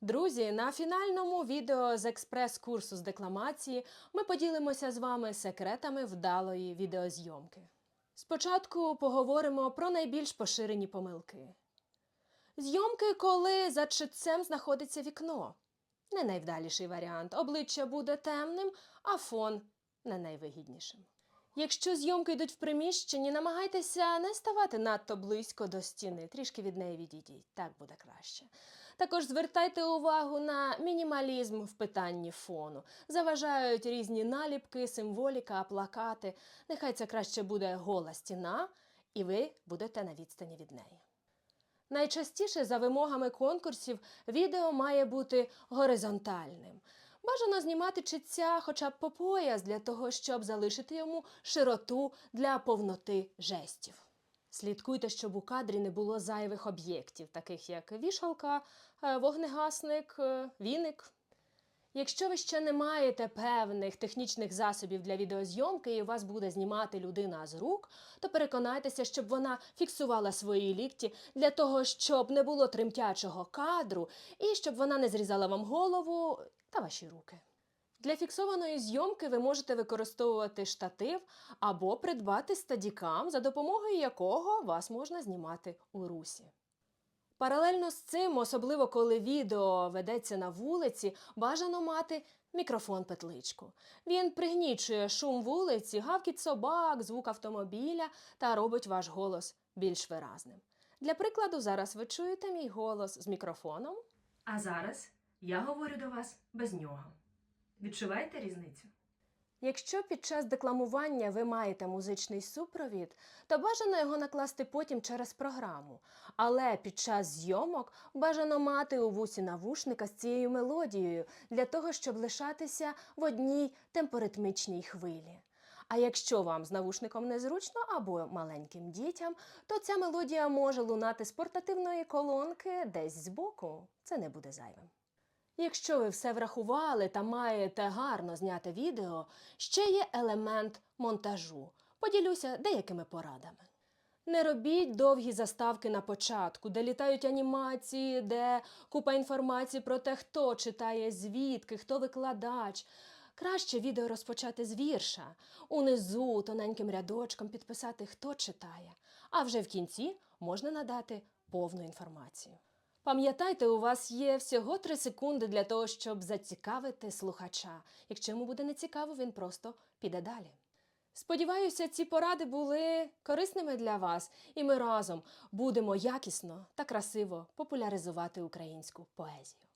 Друзі, на фінальному відео з експрес-курсу з декламації ми поділимося з вами секретами вдалої відеозйомки. Спочатку поговоримо про найбільш поширені помилки. Зйомки, коли за читцем знаходиться вікно. Не найвдаліший варіант. Обличчя буде темним, а фон не найвигіднішим. Якщо зйомки йдуть в приміщенні, намагайтеся не ставати надто близько до стіни, трішки від неї відійдіть, так буде краще. Також звертайте увагу на мінімалізм в питанні фону. Заважають різні наліпки, символіка, плакати. Нехай це краще буде гола стіна, і ви будете на відстані від неї. Найчастіше за вимогами конкурсів відео має бути горизонтальним. Бажано знімати чиця хоча б по пояс для того, щоб залишити йому широту для повноти жестів. Слідкуйте, щоб у кадрі не було зайвих об'єктів, таких як вішалка, е, вогнегасник, е, віник. Якщо ви ще не маєте певних технічних засобів для відеозйомки і вас буде знімати людина з рук, то переконайтеся, щоб вона фіксувала свої лікті для того, щоб не було тремтячого кадру і щоб вона не зрізала вам голову та ваші руки. Для фіксованої зйомки ви можете використовувати штатив або придбати стадікам, за допомогою якого вас можна знімати у русі. Паралельно з цим, особливо коли відео ведеться на вулиці, бажано мати мікрофон-петличку. Він пригнічує шум вулиці, гавкіт собак, звук автомобіля та робить ваш голос більш виразним. Для прикладу, зараз ви чуєте мій голос з мікрофоном. А зараз я говорю до вас без нього. Відчуваєте різницю? Якщо під час декламування ви маєте музичний супровід, то бажано його накласти потім через програму. Але під час зйомок бажано мати у вусі навушника з цією мелодією для того, щоб лишатися в одній темпоритмічній хвилі. А якщо вам з навушником незручно або маленьким дітям, то ця мелодія може лунати з портативної колонки десь збоку. Це не буде зайвим. Якщо ви все врахували та маєте гарно зняте відео, ще є елемент монтажу. Поділюся деякими порадами. Не робіть довгі заставки на початку, де літають анімації, де купа інформації про те, хто читає звідки, хто викладач. Краще відео розпочати з вірша, унизу тоненьким рядочком підписати, хто читає, а вже в кінці можна надати повну інформацію. Пам'ятайте, у вас є всього 3 секунди для того, щоб зацікавити слухача. Якщо йому буде нецікаво, він просто піде далі. Сподіваюся, ці поради були корисними для вас, і ми разом будемо якісно та красиво популяризувати українську поезію.